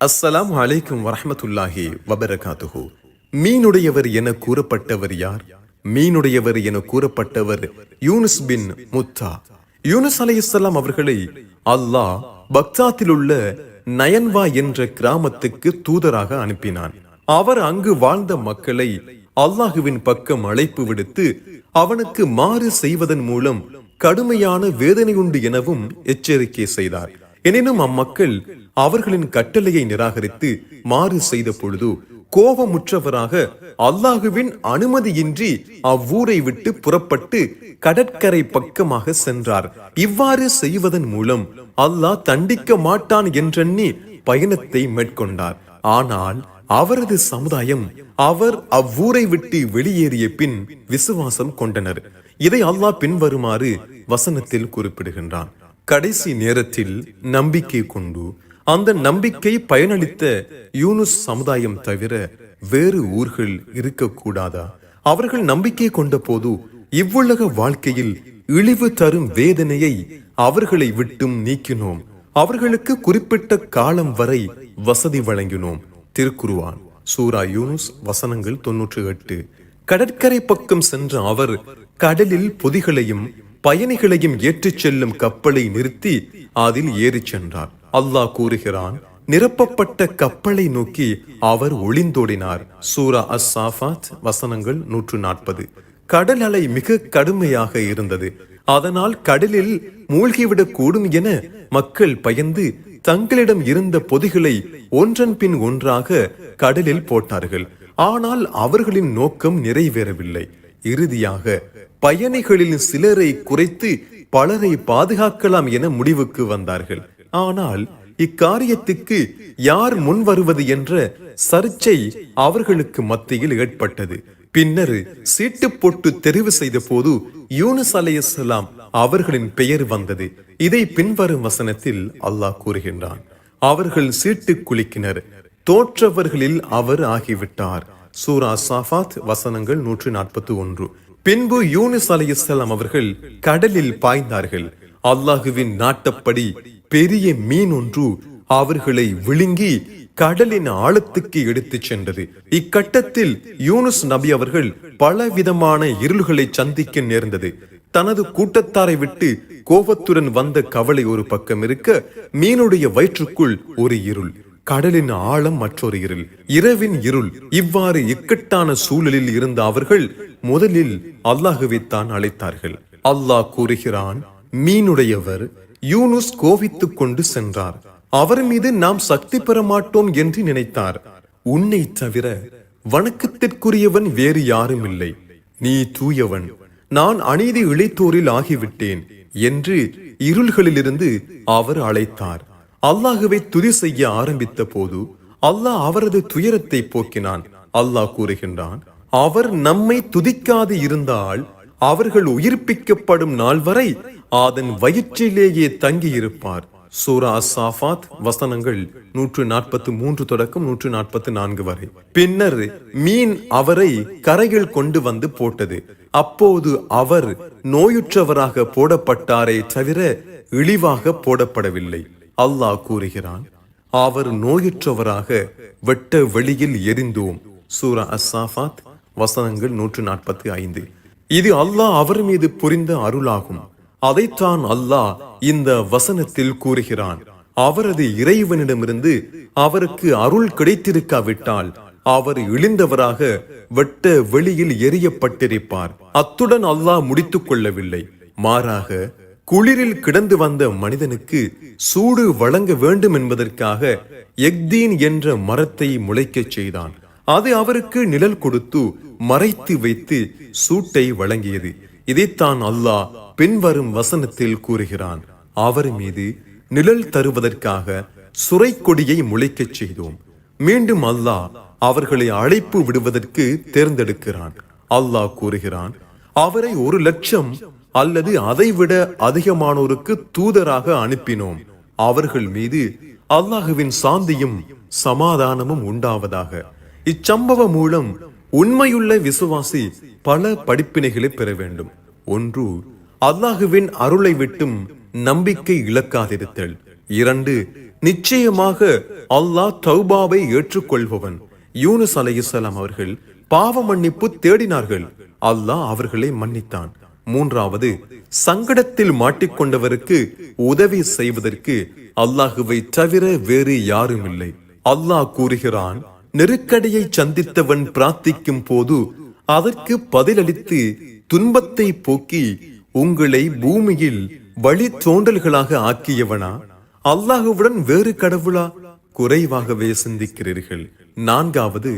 அஸ்ஸலாம் அலைக்கும் வரஹ்மத்துல்லாஹி வபரகாத்துஹு. மீனுடையவர் என கூறப்பட்டவர் யார்? மீனுடையவர் என கூறப்பட்டவர் யூனுஸ் பின் முத்தா. யூனுஸ் அலை இஸ்லாம் அவர்களை அல்லாஹ் பக்தாத்தில் உள்ள நயன்வா என்ற கிராமத்துக்கு தூதராக அனுப்பினான். அவர் அங்கு வாழ்ந்த மக்களை அல்லாஹுவின் பக்கம் அழைப்பு விடுத்து அவனுக்கு மாறு செய்வதன் மூலம் கடுமையான வேதனை உண்டு எனவும் எச்சரிக்கை செய்தார். எனினும் அம்மக்கள் அவர்களின் கட்டளையை நிராகரித்து மாறு செய்த பொழுது கோபமுற்றவராக அல்லாஹுவின் அனுமதியின்றி அவ்வூரை விட்டு புறப்பட்டு கடற்கரை பக்கமாக சென்றார். இவ்வாறு செய்வதன் மூலம் அல்லாஹ் தண்டிக்க மாட்டான் என்றெண்ணி பயணத்தை மேற்கொண்டார். ஆனால் அவரது சமுதாயம் அவர் அவ்வூரை விட்டு வெளியேறிய பின் விசுவாசம் கொண்டனர். இதை அல்லாஹ் பின்வருமாறு வசனத்தில் குறிப்பிடுகின்றான். கடைசி நேரத்தில் நம்பிக்கை கொண்டு அந்த நம்பிக்கை பயனளித்த யூனுஸ் சமுதாயம் தவிர வேறு ஊர்கள் இருக்கக்கூடாதா? அவர்கள் நம்பிக்கை கொண்ட போது இவ்வுலக வாழ்க்கையில் இழிவு தரும் வேதனையை அவர்களை விட்டும் நீக்கினோம். அவர்களுக்கு குறிப்பிட்ட காலம் வரை வசதி வழங்கினோம். திருக்குருவான் சூரா யூனுஸ் வசனங்கள் தொன்னூற்று எட்டு. கடற்கரை பக்கம் சென்ற அவர் கடலில் பொதிகளையும் பயணிகளையும் ஏற்றிச் செல்லும் கப்பலை நிறுத்தி அதில் ஏறிச் சென்றார். அல்லாஹ் கூறுகிறான் நிரப்பப்பட்ட கப்பலை நோக்கி அவர் ஒளிந்தோடினார். சூரா அஸ் சாஃபாத் வசனங்கள் நூற்று நாற்பது கடல் அலை மிக கடுமையாக இருந்தது. அதனால் கடலில் மூழ்கிவிடக்கூடும் என மக்கள் பயந்து தங்களிடம் இருந்த பொதிகளை ஒன்றன் பின் ஒன்றாக கடலில் போட்டார்கள். ஆனால் அவர்களின் நோக்கம் நிறைவேறவில்லை. இறுதியாக பயணிகளில் சிலரை குறைத்து பலரை பாதுகாக்கலாம் என முடிவுக்கு வந்தார்கள். ஆனால் இக்காரியத்துக்கு யார் முன் வருவது என்ற சர்ச்சை அவர்களுக்கு மத்தியில் ஏற்பட்டது. பின்னர் சீட்டு போட்டு தெரிவு செய்த போது யூனுஸ் அலையலாம் அவர்களின் பெயர் வந்தது. இதை பின்வரும் வசனத்தில் அல்லாஹ் கூறுகின்றான். அவர்கள் சீட்டு குலுக்கினர். தோற்றவர்களில் அவர் ஆகிவிட்டார். சூரா சாஃபாத் வசனங்கள் நூற்றி நாற்பத்தி ஒன்று பின்பு யூனிஸ் அலி அவர்கள் கடலில் பாய்ந்தார்கள். அல்லாஹுவின் நாட்டப்படி பெரிய மீன் ஒன்று அவர்களை விழுங்கி கடலின் ஆழத்துக்கு எடுத்துச் சென்றது. இக்கட்டத்தில் யூனுஸ் நபி அவர்கள் பலவிதமான இருள்களை சந்திக்க நேர்ந்தது. தனது கூட்டத்தாரை விட்டு கோபத்துடன் வந்த கவலை ஒரு பக்கம் இருக்க மீனுடைய வயிற்றுக்குள் ஒரு இருள் கடலின் ஆழம் மற்றொரு இருள் இரவின் இருள். இவ்வாறு இக்கட்டான சூழலில் இருந்த அவர்கள் முதலில் அல்லாஹுவை தான் அழைத்தார்கள். அல்லாஹ் கூறுகிறான் மீனுடையவர் யூனுஸ் கோவித்துக் கொண்டு சென்றார். அவர் மீது நாம் சக்தி பெற மாட்டோம் என்று நினைத்தார். உன்னை தவிர வணக்கத்திற்குரியவன் வேறு யாரும் இல்லை நீ தூயவன். நான் அநீதி இழைத்தோரில் ஆகிவிட்டேன் என்று இருள்களிலிருந்து அவர் அழைத்தார். அல்லாஹுவை துதி செய்ய ஆரம்பித்த போது அல்லாஹ் அவரது துயரத்தை போக்கினான். அல்லாஹ் கூறுகின்றான் அவர் நம்மை துதிக்காது இருந்தால் அவர்கள் உயிர்ப்பிக்கப்படும் நாள் வரை அதன் வயிற்றிலேயே தங்கி இருப்பார் சூரா சாஃபாத் வசனங்கள் நூற்று நாற்பத்தி மூன்று தொடக்கம் நூற்று நாற்பத்தி நான்கு வரை. பின்னர் மீன் அவரை கரையில் கொண்டு வந்து போட்டது. அப்போது அவர் நோயுற்றவராக போடப்பட்டாரே தவிர இழிவாக போடப்படவில்லை. அல்லாஹ் கூறுகிறான் அவர் நோயுற்றவராக வெட்ட வெளியில் எரிந்தோம். சூரா அசாஃபாத் வசனங்கள் நூற்று நாற்பத்தி ஐந்து. இது அல்லாஹ் அவர் மீது புரிந்த அருளாகும். அதைத்தான் அல்லாஹ் இந்த வசனத்தில் கூறுகிறான். அவரது இறைவனிடமிருந்து அவருக்கு அருள் கிடைத்திருக்காவிட்டால் அவர் இழிந்தவராக வெட்ட வெளியில் எரியப்பட்டிருப்பார் அத்துடன் அல்லாஹ் முடித்துக் கொள்ளவில்லை. மாறாக குளிரில் கிடந்து வந்த மனிதனுக்கு சூடு வழங்க வேண்டும் என்பதற்காக எக்தீன் என்ற மரத்தை முளைக்கச் செய்தான். அது அவருக்கு நிழல் கொடுத்து மறைத்து வைத்து சூட்டை வழங்கியது. இதைத்தான் அல்லாஹ் பின்வரும் வசனத்தில் கூறுகிறான். அவர் மீது நிழல் தருவதற்காக சுரை கொடியை முளைக்கச் செய்தோம். மீண்டும் அல்லாஹ் அவர்களை அழைப்பு விடுவதற்கு தேர்ந்தெடுக்கிறான். அல்லாஹ் கூறுகிறான் அவரை ஒரு லட்சம் அல்லது அதைவிட அதிகமானோருக்கு தூதராக அனுப்பினோம். அவர்கள் மீது அல்லாஹுவின் சாந்தியும் சமாதானமும் உண்டாவதாக. இச்சம்பவம் மூலம் உண்மையுள்ள விசுவாசி பல படிப்பினைகளை பெற வேண்டும். ஒன்று அல்லாஹுவின் அருளை விட்டும் நம்பிக்கை இழக்காதிருத்தல். இரண்டு நிச்சயமாக அல்லாஹ் தௌபாவை ஏற்றுக்கொள்பவன். யூனுஸ் அலையுசலாம் அவர்கள் பாவ மன்னிப்பு தேடினார்கள். அல்லாஹ் அவர்களை மன்னித்தான். மூன்றாவது சங்கடத்தில் மாட்டிக்கொண்டவருக்கு உதவி செய்வதற்கு அல்லாஹுவை தவிர வேறு யாரும் இல்லை அல்லாஹ் கூறுகிறான் நெருக்கடியை சந்தித்தவன் பிரார்த்திக்கும் போது அதற்கு பதிலளித்து துன்பத்தை போக்கி உங்களை பூமியில் வழி தோன்றல்களாக ஆக்கியவனா? அல்லாஹுவுடன் வேறு கடவுளா? குறைவாகவே சிந்திக்கிறீர்கள். நான்காவது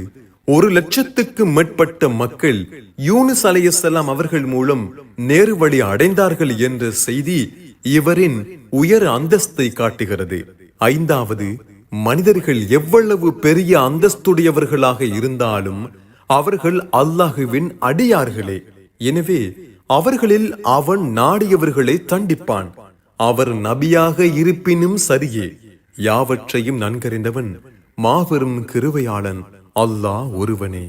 ஒரு லட்சத்துக்கு மேற்பட்ட மக்கள் யூனிஸ் அலையசலாம் அவர்கள் மூலம் நேரு வழி அடைந்தார்கள் என்ற செய்தி இவரின் உயர் அந்தஸ்தை காட்டுகிறது. ஐந்தாவது மனிதர்கள் எவ்வளவு பெரிய அந்தஸ்துடையவர்களாக இருந்தாலும் அவர்கள் அல்லாஹுவின் அடியார்களே. எனவே அவர்களில் அவன் நாடியவர்களை தண்டிப்பான். அவர் நபியாக இருப்பினும் சரியே. யாவற்றையும் நன்கறிந்தவன் மாபெரும் கிருவையாளன் அல்லாஹ் ஒருவனே.